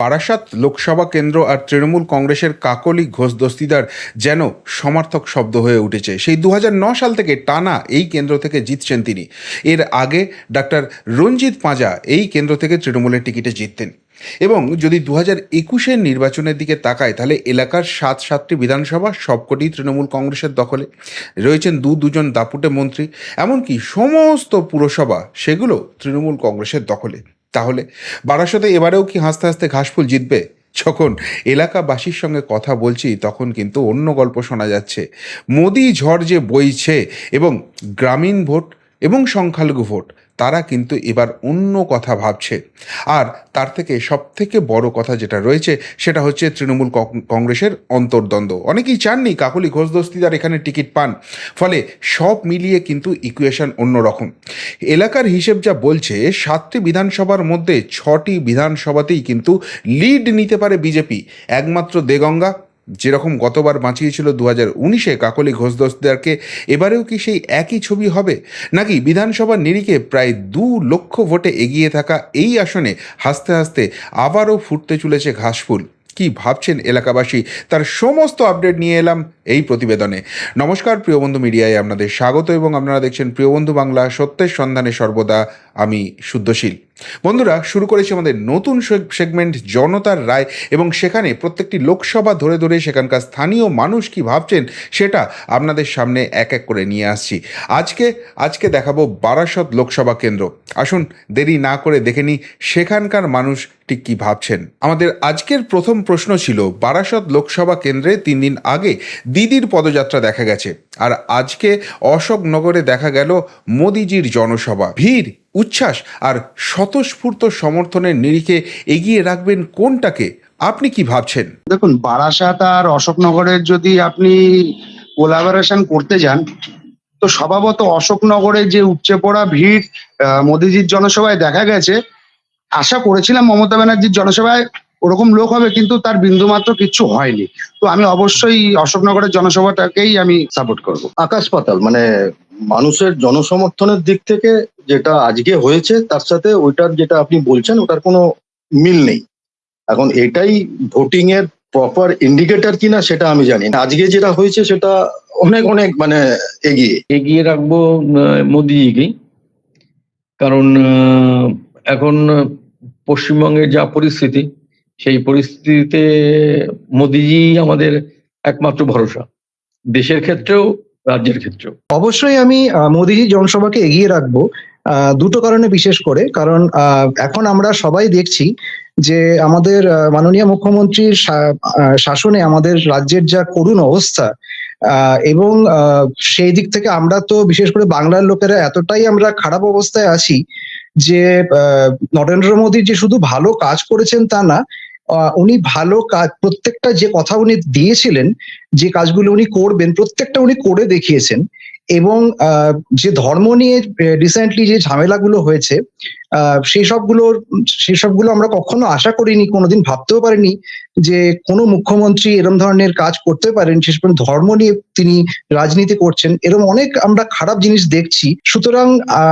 বারাসাত লোকসভা কেন্দ্র আর তৃণমূল কংগ্রেসের কাকলি ঘোষ দস্তিদার যেন সমর্থক শব্দ হয়ে উঠেছে। সেই দু সাল থেকে টানা এই কেন্দ্র থেকে জিতছেন তিনি। এর আগে ডাক্তার রঞ্জিত পাঁজা এই কেন্দ্র থেকে তৃণমূলের টিকিটে জিততেন। এবং যদি দু হাজার একুশের নির্বাচনের দিকে তাকায়, তাহলে এলাকার সাত সাতটি বিধানসভা সবকটি তৃণমূল কংগ্রেসের দখলে। রয়েছেন দু দুজন দাপুটে মন্ত্রী। এমনকি সমস্ত পুরসভা, সেগুলো তৃণমূল কংগ্রেসের দখলে। তাহলে বারাসতে এবারেও কি হাসতে হাসতে ঘাসফুল জিতবে? যখন এলাকাবাসীর সঙ্গে কথা বলছি, তখন কিন্তু অন্য গল্প শোনা যাচ্ছে। মোদি ঝড় যে বইছে এবং গ্রামীণ ভোট এবং সংখ্যালঘু ভোট তারা কিন্তু এবার অন্য কথা ভাবছে। আর তার থেকে সবথেকে বড় কথা যেটা রয়েছে, সেটা হচ্ছে তৃণমূল কংগ্রেসের অন্তর্দ্বন্দ্ব। অনেকেই চাননি কাকলি ঘোষ দস্তিদার এখানে টিকিট পান। ফলে সব মিলিয়ে কিন্তু ইকুয়েশন অন্যরকম। এলাকার হিসেব যা বলছে, সাতটি বিধানসভার মধ্যে ছটি বিধানসভাতেই কিন্তু লিড নিতে পারে বিজেপি। একমাত্র দেগঙ্গা যেরকম গতবার বাঁচিয়েছিল দু হাজার উনিশে কাকলি ঘোষ দস্তিদারকে এবারেও কি সেই একই ছবি হবে? নাকি বিধানসভার নিরিখে প্রায় দু লক্ষ ভোটে এগিয়ে থাকা এই আসনে হাসতে হাসতে আবারও ফুটতে চলেছে ঘাসফুল? কি ভাবছেন এলাকাবাসী? তার সমস্ত আপডেট নিয়ে এলাম এই প্রতিবেদনে। নমস্কার, প্রিয় বন্ধু মিডিয়ায় আপনাদের স্বাগত এবং আপনারা দেখছেন প্রিয় বন্ধু বাংলা সত্যের সন্ধানে সর্বদা আমি শুদ্ধশীল। বন্ধুরা, শুরু করেছি আমাদের নতুন সেগমেন্ট জনতার রায় এবং সেখানে প্রত্যেকটি লোকসভা ধরে ধরে সেখানকার স্থানীয় মানুষ কি ভাবছেন সেটা আপনাদের সামনে এক এক করে নিয়ে আসছি। আজকে আজকে দেখাবো বারাসত লোকসভা কেন্দ্র। আসুন, দেরি না করে দেখে নিই সেখানকার মানুষ ঠিক কী ভাবছেন। আমাদের আজকের প্রথম প্রশ্ন ছিল, বারাসত লোকসভা কেন্দ্রে তিন দিন আগে দিদির পদযাত্রা দেখা গেছে। আর আজকে অশোকনগরে দেখা গেল মোদিজির জনসভা। ভিড় উচ্ছ্বাস আর স্বতঃস্ফূর্ত সমর্থনের নিরিখে এগিয়ে রাখবেন কোনটাকে? আপনি কি ভাবছেন? দেখুন বারাসাত আর অশোকনগরের যদি আপনি কোলাবোরেশন করতে যান তো স্বভাবত অশোকনগরে যে উপচে পড়া ভিড় আহ, মোদিজির জনসভায় দেখা গেছে। আশা করেছিলাম মমতা ব্যানার্জির জনসভায় ওরকম লোক হবে কিন্তু তার বিন্দুমাত্র কিচ্ছু হয়নি। তো আমি অবশ্যই অশোকনগরের জনসভাটাকেই আমি সাপোর্ট করব। আকাশ পাতাল মানে মানুষের জনসমর্থনের দিক থেকে যেটা আজকে হয়েছে, তার সাথে ওইটার যেটা আপনি বলছেন, ওটার কোনো মিল নেই। এখন এটাই ভোটিং এর প্রপার ইন্ডিকেটর কিনা সেটা আমি জানি না। আজকে যেটা হয়েছে সেটা অনেক অনেক মানে এগিয়ে। এগিয়ে রাখব মোদিজিকেই কারণ এখন পশ্চিমবঙ্গের যা পরিস্থিতি, সেই পরিস্থিতিতে মোদিজি আমাদের একমাত্র ভরসা। দেশের ক্ষেত্রেও রাজ্যের ক্ষেত্রেও। অবশ্যই আমি আহ, মোদিজির জনসভাকে এগিয়ে রাখব দুটো কারণে বিশেষ করে। কারণ এখন আমরা সবাই দেখছি যে আমাদের মাননীয় মুখ্যমন্ত্রীর শাসনে আমাদের রাজ্যের যা করুণ অবস্থা এবং সেই দিক থেকে আমরা তো বিশেষ করে বাংলার লোকেরা এতটাই আমরা খারাপ অবস্থায় আছি যে নরেন্দ্র মোদী যে শুধু ভালো কাজ করেছেন তা না উনি ভালো কাজ, প্রত্যেকটা যে কথা উনি দিয়েছিলেন, যে কাজগুলো উনি করবেন, প্রত্যেকটা উনি করে দেখিয়েছেন এবং যে ধর্ম নিয়ে রিসেন্টলি যে ঝামেলাগুলো হয়েছে সেই সবগুলো সেই সবগুলো আমরা কখনো আশা করিনি, কোনোদিন ভাবতেও পারিনি যে কোনো মুখ্যমন্ত্রী এরম ধরনের কাজ করতে পারেন শেষ পর্যন্ত ধর্ম নিয়ে তিনি রাজনীতি করছেন, এরম অনেক আমরা খারাপ জিনিস দেখছি। সুতরাং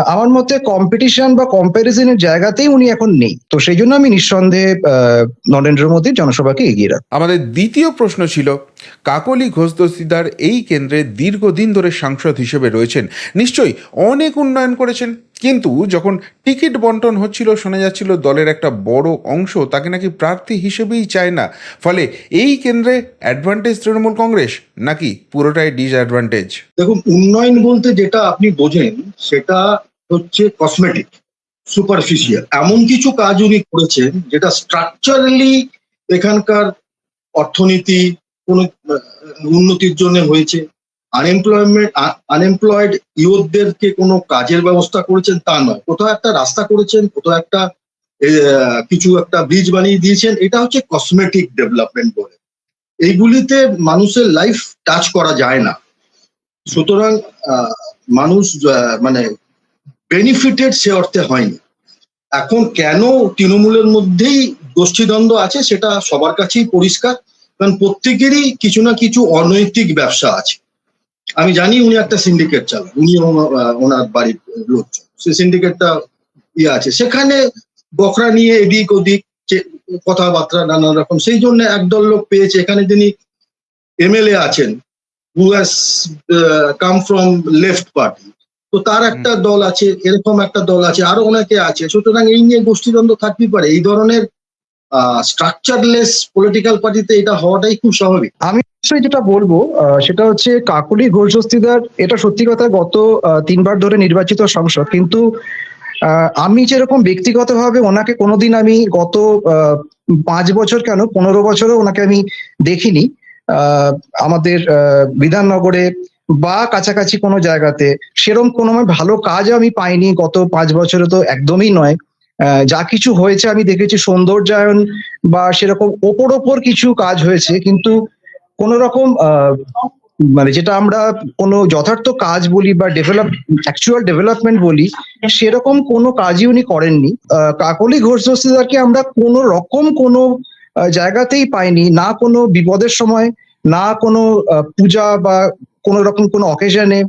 আমার মতে কম্পিটিশন বা কম্প্যারিজনের জায়গাতেই উনি এখন নেই। তো সেই জন্য আমি নিঃসন্দেহে নরেন্দ্র মোদীর জনসভাকে এগিয়ে রাখব। আমাদের দ্বিতীয় প্রশ্ন ছিল কাকলি ঘোষ দস্তিদার এই কেন্দ্রে দীর্ঘদিন ধরে সাংসদ হিসেবে রয়েছেন। নিশ্চয়ই অনেক উন্নয়ন করেছেন, কিন্তু যখন টিকিট বন্টন হচ্ছিল, শোনা যাচ্ছিল দলের একটা বড় অংশ তাকে নাকি প্রার্থী হিসেবেই চায় না। ফলে এই কেন্দ্রে অ্যাডভান্টেজ তৃণমূল কংগ্রেস নাকি পুরোটাই ডিসঅ্যাডভান্টেজ দেখুন, উন্নয়ন বলতে যেটা আপনি বোঝেন, সেটা হচ্ছে কসমেটিক সুপারফিশিয়াল এমন কিছু কাজ উনি করেছেন যেটা স্ট্রাকচারালি এখানকার অর্থনীতি কোন উন্নতির জন্য হয়েছে। আনএমপ্লয়মেন্ট আনএমপ্লয়েড ইউথদেরকে কোনো কাজের ব্যবস্থা করেছেন তা নয়। কোথাও একটা রাস্তা করেছেন, কোথাও একটা কিছু একটা ব্রিজ বানিয়ে দিয়েছেন। এটা হচ্ছে কসমেটিক ডেভেলপমেন্ট বলে। এইগুলিতে মানুষের লাইফ টাচ করা যায় না। সুতরাং মানুষ মানে বেনিফিটেড সে অর্থে হয়নি। এখন কেন তৃণমূলের মধ্যেই গোষ্ঠীদ্বন্দ্ব আছে সেটা সবার কাছেই পরিষ্কার। কারণ প্রত্যেকেরই কিছু না কিছু অনৈতিক ব্যবসা আছে। আমি জানি উনি একটা সিন্ডিকেট চালান উনি ওনার বাড়ির লোকজন। সে সিন্ডিকেটটা ইয়ে আছে। সেখানে বকরা নিয়ে এদিক ওদিক কথাবার্তা নানান রকম সেই জন্য একদল লোক পেয়েছে। এখানে যিনি এমএলএ আছেন who has come from left party তো তার একটা দল আছে এরকম একটা দল আছে আরও অনেকে আছে। সুতরাং এই নিয়ে গোষ্ঠীদ্বন্দ্ব থাকতেই পারে। এই ধরনের স্ট্রাকচারলেস পলিটিক্যাল পার্টিতে এটা হওয়াটাই খুব স্বাভাবিক। আমি অবশ্যই যেটা বলব সেটা হচ্ছে কাকুলি ঘোষ এটা সত্যি কথা, গত তিনবার ধরে নির্বাচিত সংসদ, কিন্তু আমি যেরকম ব্যক্তিগতভাবে ওনাকে কোনোদিন আমি গত পাঁচ বছর কেন, পনেরো বছরও ওনাকে আমি দেখিনি আমাদের বিধাননগরে বা কাছাকাছি কোনো জায়গাতে সেরকম কোনো ভালো কাজ আমি পাইনি, গত পাঁচ বছরে তো একদমই নয়। যা কিছু হয়েছে, আমি দেখেছি সৌন্দর্যায়ন বা সেরকম ওপর ওপর কিছু কাজ হয়েছে, কিন্তু কোন রকম মানে যেটা আমরা কোনো যথার্থ কাজ বলি বা ডেভেলপ অ্যাকচুয়াল ডেভেলপমেন্ট বলি, সেরকম কোনো কাজই উনি করেননি। কাকলি ঘোষ দস্তিদারকে আমরা কোনো রকম কোনো জায়গাতেই পাইনি, না কোনো বিপদের সময়, না কোনো পূজা বা কোনো রকম কোনো অকেশনে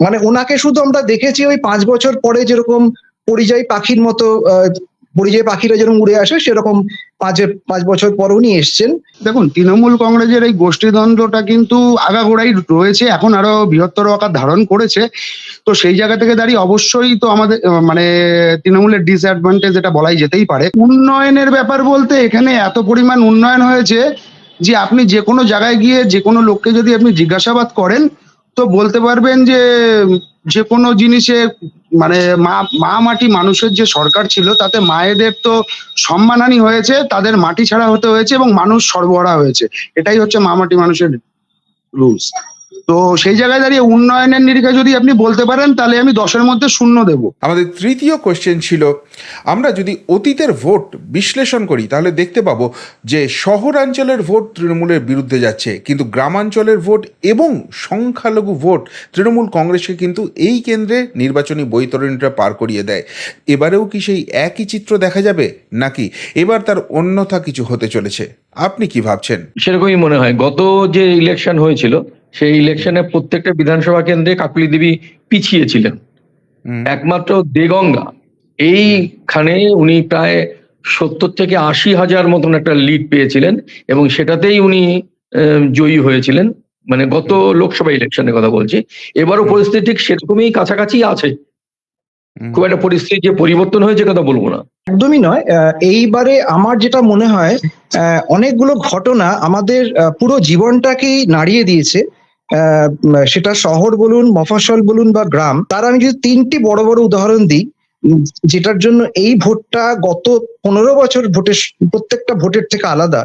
মানে ওনাকে শুধু আমরা দেখেছি ওই পাঁচ বছর পরে যেরকম পরিযায়ী পাখির মতো পরিযায়ী পাখিরা যেরকম উড়ে আসে, সেরকম পাঁচ পাঁচ বছর পর উনি এসছেন। দেখুন, তৃণমূল কংগ্রেসের এই গোষ্ঠীদ্বন্দ্বটা কিন্তু আগাগোড়াই রয়েছে, এখন আরও বৃহত্তর আকার ধারণ করেছে। তো সেই জায়গা থেকে দাঁড়িয়ে অবশ্যই তো আমাদের মানে তৃণমূলের ডিসঅ্যাডভান্টেজ এটা বলাই যেতেই পারে। উন্নয়নের ব্যাপার বলতে এখানে এত পরিমাণ উন্নয়ন হয়েছে যে আপনি যে কোনো জায়গায় গিয়ে যে কোনো লোককে যদি আপনি জিজ্ঞাসাবাদ করেন, তো বলতে পারবেন যে যে কোনো জিনিসে মানে মা মা মাটি মানুষের যে সরকার ছিল, তাতে মায়েদের তো সম্মানহানি হয়েছে, তাদের মাটি ছাড়া হতে হয়েছে এবং মানুষ সরবরাহ হয়েছে। এটাই হচ্ছে মা মাটি মানুষের রুলস তো সেই জায়গায় দাঁড়িয়ে উন্নয়নের নিরিখে যদি আপনি বলতে পারেন তাহলে আমি দশের মধ্যে শূন্য দেব। আমাদের তৃতীয় কোশ্চেন ছিল আমরা যদি অতীতের ভোট বিশ্লেষণ করি তাহলে দেখতে পাবো যে শহরাঞ্চলের ভোট তৃণমূলের বিরুদ্ধে যাচ্ছে কিন্তু গ্রামাঞ্চলের ভোট এবং সংখ্যালঘু ভোট তৃণমূল কংগ্রেসকে কিন্তু এই কেন্দ্রে নির্বাচনী বৈতরণীটা পার করিয়ে দেয়। এবারেও কি সেই একই চিত্র দেখা যাবে নাকি এবার তার অন্যথা কিছু হতে চলেছে? আপনি কি ভাবছেন? সেরকমই মনে হয়। গত যে ইলেকশন হয়েছিল সেই ইলেকশনে প্রত্যেকটা বিধানসভা কেন্দ্রে কাকুলি দেবী পিছিয়ে ছিলেন একমাত্র দেগঙ্গা। এইখানে উনি প্রায় সত্তর থেকে আশি হাজার মতন একটা লিড পেয়েছিলেন এবং সেটাতেই উনি আহ, জয়ী হয়েছিলেন। মানে গত লোকসভা ইলেকশনের কথা বলছি। এবারও পরিস্থিতি ঠিক সেরকমই কাছাকাছি আছে। খুব একটা পরিস্থিতি যে পরিবর্তন হয়েছে কথা বলব না। একদমই নয়। আহ, এইবারে আমার যেটা মনে হয় আহ, অনেকগুলো ঘটনা আমাদের পুরো জীবনটাকেই নাড়িয়ে দিয়েছে। সেটা শহর বলুন, মফস্বল বলুন বা গ্রাম, তার আমি যদি তিনটি বড় বড় উদাহরণ দিই যেটার জন্য এই ভোটটা গত পনেরো বছর ভোটের প্রত্যেকটা ভোটের থেকে আলাদা।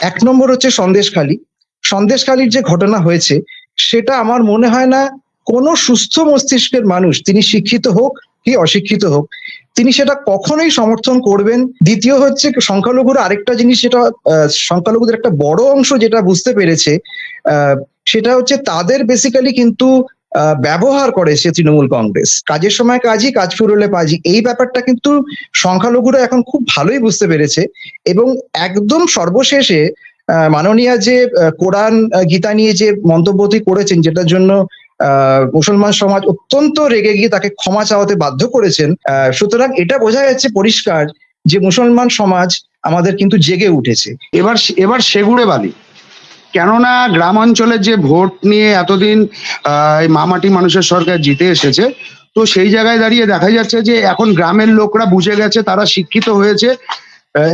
এক নম্বর হচ্ছে সন্দেশখালী। সন্দেশখালীর যে ঘটনা হয়েছে, সেটা আমার মনে হয় না কোনো সুস্থ মস্তিষ্কের মানুষ, তিনি শিক্ষিত হোক কি অশিক্ষিত হোক, তিনি সেটা কখনোই সমর্থন করবেন। দ্বিতীয় হচ্ছে সংখ্যালঘুর আরেকটা জিনিস যেটা সংখ্যালঘুদের একটা বড় অংশ যেটা বুঝতে পেরেছে সেটা হচ্ছে তাদের বেসিক্যালি কিন্তু ব্যবহার করেছে তৃণমূল কংগ্রেস। কাজের সময় কাজই, কাজ ফুরলে পাজি। এই ব্যাপারটা কিন্তু সংখ্যালঘুরা এখন খুব ভালোই বুঝতে পেরেছে এবং একদম সর্বশেষে মাননীয়া যে কোরআন গীতা নিয়ে যে মন্তব্যটি করেছেন, যেটার জন্য মুসলমান সমাজ অত্যন্ত রেগে গিয়ে তাকে ক্ষমা চাওয়াতে বাধ্য করেছেন। সুতরাং এটা বোঝা যাচ্ছে পরিষ্কার যে মুসলমান সমাজ আমাদের কিন্তু জেগে উঠেছে। এবার এবার সেগুড়ে বালি। কেননা গ্রাম অঞ্চলের যে ভোট নিয়ে এতদিন মামাটি মানুষের সরকার জিতে এসেছে, তো সেই জায়গায় দাঁড়িয়ে দেখা যাচ্ছে যে এখন গ্রামের লোকরা বুঝে গেছে, তারা শিক্ষিত হয়েছে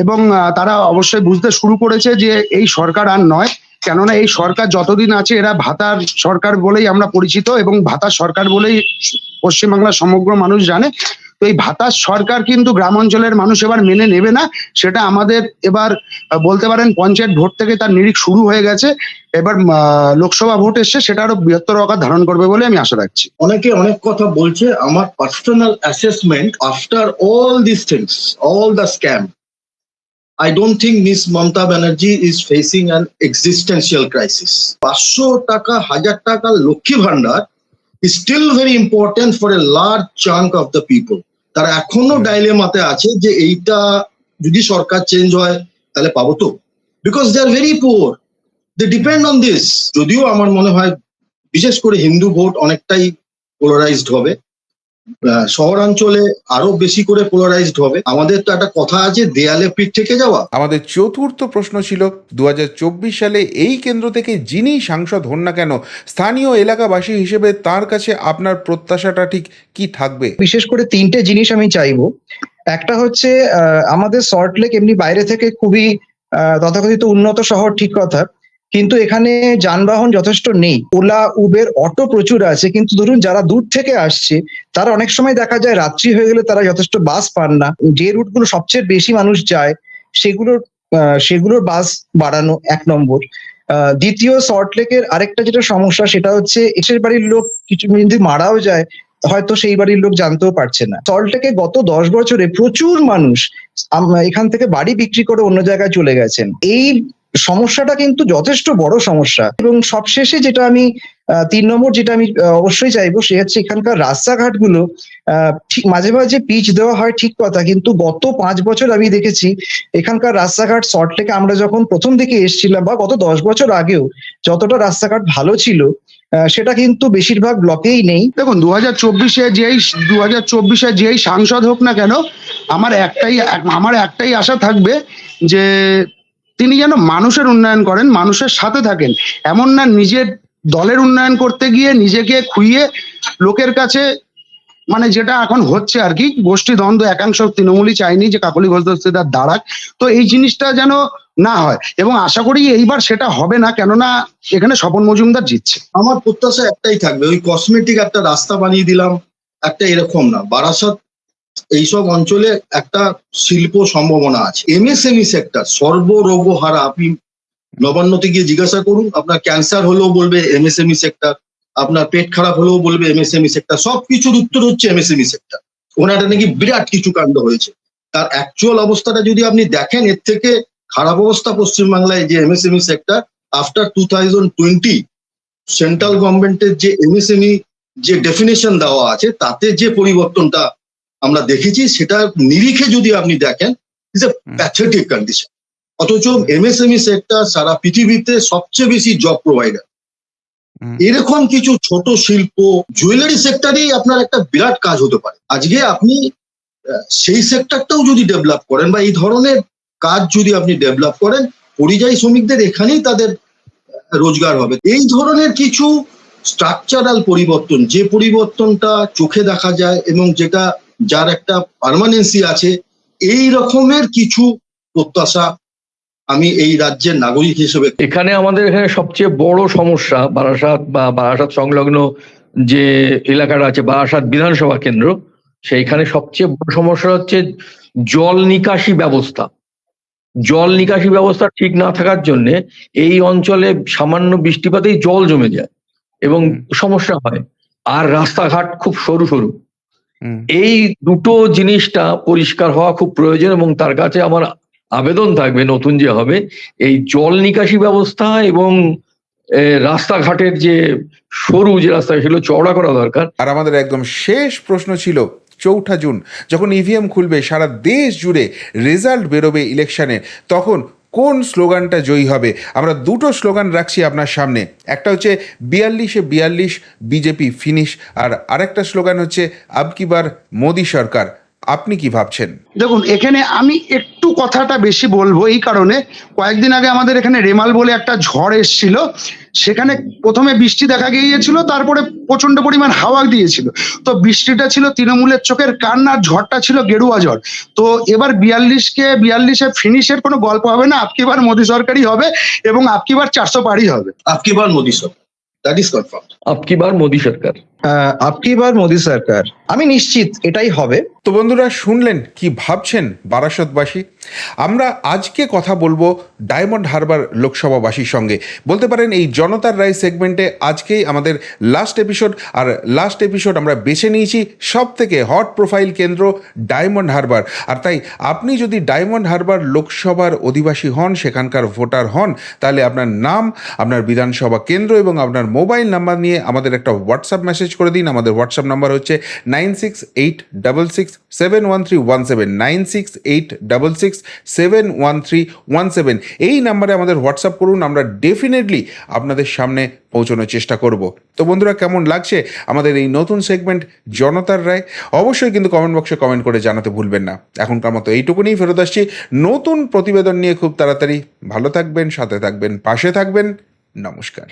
এবং তারা অবশ্যই বুঝতে শুরু করেছে যে এই সরকার আর নয় কেননা এই সরকার যতদিন আছে, এরা ভাতার সরকার বলেই আমরা পরিচিত এবং ভাতার সরকার বলেই পশ্চিমবাংলার সমগ্র মানুষ জানে। তো এই ভাতার সরকার কিন্তু গ্রাম অঞ্চলের মানুষ এবার মেনে নেবে না। সেটা আমাদের এবার বলতে পারেন পঞ্চায়েত ভোট থেকে তার নিরিখ শুরু হয়ে গেছে। এবার লোকসভা ভোট এসছে, সেটা আরও বৃহত্তর আকার ধারণ করবে বলে আমি আশা রাখছি। অনেকে অনেক কথা বলছে, আমার personal assessment after all this things all the scam I don't think miss Mamata Banerjee is facing an existential crisis পাঁচশো টাকা হাজার টাকা Lakshmi Bhandar is still very important for a large chunk of the people তারা এখনও ডাইলেমাতে আছে যে এইটা যদি সরকার চেঞ্জ হয় তাহলে পাবো তো। Because they are very poor they depend on this যদিও আমার মনে হয় বিশেষ করে হিন্দু ভোট অনেকটাই পোলারাইজড হবে। শহরাঞ্চলে আরও বেশি করে পোলারাইজড হবে। আমাদের তো একটা কথা আছে দেয়ালে পিঠ থেকে যাওয়া। আমাদের চতুর্থ প্রশ্ন ছিল দুহাজার চব্বিশ সালে এই কেন্দ্র থেকে যিনি সাংসদ হন না কেন স্থানীয় এলাকাবাসী হিসেবে তার কাছে আপনার প্রত্যাশাটা ঠিক কি থাকবে? বিশেষ করে তিনটে জিনিস আমি চাইব। একটা হচ্ছে আহ, আমাদের সল্টলেক এমনি বাইরে থেকে খুবই আহ, তথাকথিত উন্নত শহর ঠিক কথা। কিন্তু এখানে যানবাহন যথেষ্ট নেই। ওলা, উবের অটো প্রচুর আছে, কিন্তু ধরুন যারা দূর থেকে আসছে, তারা অনেক সময় দেখা যায় রাত্রি হয়ে গেলে তারা যথেষ্ট বাস পান না। যে রুটগুলো সবচেয়ে বেশি মানুষ যায়, সেগুলোর সেগুলোর বাস বাড়ানো এক নম্বর। দ্বিতীয় সল্টলেকের আরেকটা যেটা সমস্যা, সেটা হচ্ছে এসের বাড়ির লোক কিছু যদি মারাও যায় হয়তো সেই বাড়ির লোক জানতেও পারছে না। সল্টলেকে গত দশ বছরে প্রচুর মানুষ এখান থেকে বাড়ি বিক্রি করে অন্য জায়গায় চলে গেছেন। এই সমস্যাটা কিন্তু যথেষ্ট বড় সমস্যা। এবং সবশেষে যেটা আমি তিন নম্বর যেটা আমি অবশ্যই চাইব, সে হচ্ছে এখানকার রাস্তাঘাটগুলো ঠিক মাঝে মাঝে পিচ দেওয়া হয় ঠিক কথা, কিন্তু গত পাঁচ বছর আমি দেখেছি, এখানকার রাস্তাঘাট সল্টলেকে আমরা যখন প্রথম দিকে এসেছিলাম বা গত দশ বছর আগেও যতটা রাস্তাঘাট ভালো ছিল সেটা কিন্তু বেশিরভাগ ব্লকেই নেই। দেখুন দু হাজার চব্বিশে যেই দু হাজার চব্বিশে যেই সাংসদ হোক না কেন, আমার একটাই আমার একটাই আশা থাকবে যে তিনি যেন মানুষের উন্নয়ন করেন, মানুষের সাথে থাকেন। এমন না নিজের দলের উন্নয়ন করতে গিয়ে নিজেকে খুইয়ে লোকের কাছে মানে যেটা এখন হচ্ছে আর কি গোষ্ঠী দ্বন্দ্ব একাংশ তৃণমূলই চাইনি যে কাকলি ঘোষ দস্তিদার দাঁড়াক। তো এই জিনিসটা যেন না হয়। এবং আশা করি এইবার সেটা হবে না, কেননা এখানে স্বপন মজুমদার জিতছে। আমার প্রত্যাশা একটাই থাকবে, ওই কসমেটিক একটা রাস্তা বানিয়ে দিলাম, একটা এরকম না। বারাসাত এইসব অঞ্চলে একটা শিল্প সম্ভাবনা আছে। এমএসএমই সেক্টর সর্বরোগহারা, আপনি নবান্নতে গিয়ে জিজ্ঞাসা করুন, আপনার ক্যান্সার হলেও বলবে এমএসএমই সেক্টর আপনার পেট খারাপ হলেও বলবে এমএসএমই সেক্টর সবকিছুর উত্তর হচ্ছে এমএসএমই সেক্টর ওনাটা নাকি বিরাট কিছু কাণ্ড হয়েছে। তার অ্যাকচুয়াল অবস্থাটা যদি আপনি দেখেন, এর থেকে খারাপ অবস্থা পশ্চিমবাংলায় যে MSME sector after two thousand twenty central গভর্নমেন্টের যে এমএসএমই যে ডেফিনেশন দেওয়া আছে তাতে যে পরিবর্তনটা আমরা দেখেছি সেটা নিরিখে যদি আপনি দেখেন ইজ এ প্যাথেটিক কন্ডিশন অথচ এমএসএমই সেক্টর সারা পৃথিবীতে সবচেয়ে বেশি জব প্রোভাইডার এরকম কিছু ছোট শিল্প জুয়েলারি সেক্টরেই আপনার একটা বিরাট কাজ হতে পারে। আজকে আপনি সেই সেক্টরটাও যদি ডেভেলপ করেন বা এই ধরনের কাজ যদি আপনি ডেভেলপ করেন, পরিযায়ী শ্রমিকদের এখানেই তাদের রোজগার হবে। এই ধরনের কিছু স্ট্রাকচারাল পরিবর্তন, যে পরিবর্তনটা চোখে দেখা যায় এবং যেটা যার একটা পার্মানেন্সি আছে, এই রকমের কিছু প্রত্যাশা আমি এই রাজ্যের নাগরিক হিসেবে এখানে আমাদের এখানে সবচেয়ে বড় সমস্যা, বারাসাত বা বারাসাত সংলগ্ন যে এলাকাটা আছে, বারাসাত বিধানসভা কেন্দ্র, সেইখানে সবচেয়ে বড় সমস্যা হচ্ছে জল নিকাশি ব্যবস্থা। জল নিকাশি ব্যবস্থা ঠিক না থাকার জন্য এই অঞ্চলে সামান্য বৃষ্টিপাতেই জল জমে যায় এবং সমস্যা হয়। আর রাস্তাঘাট খুব সরু সরু। এই দুটো জিনিসটা পরিষ্কার হওয়া খুব প্রয়োজন এবং তার কাছে আমার আবেদন থাকবে নতুন যে হবে এই জল নিকাশি ব্যবস্থা এবং রাস্তাঘাটের যে সরু যে রাস্তা সেগুলো চওড়া করা দরকার। আর আমাদের একদম শেষ প্রশ্ন ছিল চৌঠা জুন, যখন ইভিএম খুলবে সারা দেশ জুড়ে রেজাল্ট বেরোবে ইলেকশনে তখন কোন স্লোগানটা জয়ী হবে? আমরা দুটো স্লোগান রাখছি আপনার সামনে। একটা হচ্ছে বিয়াল্লিশে বিয়াল্লিশ, বিজেপি ফিনিশ আর আরেকটা স্লোগান হচ্ছে আবকিবার মোদি সরকার। আপনি কি ভাবছেন? দেখুন, এখানে আমি একটু কথাটা বেশি বলব এই কারণে। কয়েকদিন আগে আমাদের এখানে রেমাল বলে একটা ঝড় এসেছিল সেখানে প্রথমে বৃষ্টি দেখা গিয়েছিল, তারপরে প্রচণ্ড পরিমাণ হাওয়া দিয়েছিল। তো বৃষ্টিটা ছিল তৃণমূলের চোখের কান আর ঝড়টা ছিল গেরুয়া ঝড়। তো এবার বিয়াল্লিশকে, বিয়াল্লিশে ফিনিশের কোনো গল্প হবে না আপকি বার মোদী সরকারই হবে এবং আপকি বার চারশো পারই হবে। আপকি বার মোদী সরকার দ্যাট ইজ কনফার্ম আপকিবার মোদি সরকার? আপকি বার মোদী সরকার। আমি নিশ্চিত এটাই হবে। তো বন্ধুরা শুনলেন কি ভাবছেন বারাসতবাসী? আমরা আজকে কথা বলব ডায়মন্ড হারবার লোকসভাবাসীর সঙ্গে। বলতে পারেন এই জনতার রায় সেগমেন্টে আজকেই আমাদের লাস্ট এপিসোড আর লাস্ট এপিসোড আমরা বেছে নিয়েছি সব থেকে হট প্রোফাইল কেন্দ্র ডায়মন্ড হারবার। আর তাই আপনি যদি ডায়মন্ড হারবার লোকসভার অধিবাসী হন সেখানকার ভোটার হন তাহলে আপনার নাম আপনার বিধানসভা কেন্দ্র এবং আপনার মোবাইল নাম্বার নিয়ে নিয়ে আমাদের একটা হোয়াটসঅ্যাপ মেসেজ করে দিন। আমাদের হোয়াটসঅ্যাপ নাম্বার হচ্ছে nine six eight double six seven one three one seven nine six eight double six seven one three one seven এই নাম্বারে আমাদের হোয়াটসঅ্যাপ করুন, আমরা ডেফিনেটলি আপনাদের সামনে পৌঁছানোর চেষ্টা করব। তো বন্ধুরা, কেমন লাগছে আমাদের এই নতুন সেগমেন্ট জনতার রায়? অবশ্যই কিন্তু কমেন্ট বক্সে কমেন্ট করে জানাতে ভুলবেন না। এখনকার মতো এইটুকুনি ফেরত আসছি। নতুন প্রতিবেদন নিয়ে খুব তাড়াতাড়ি। ভালো থাকবেন, সাথে থাকবেন, পাশে থাকবেন। নমস্কার।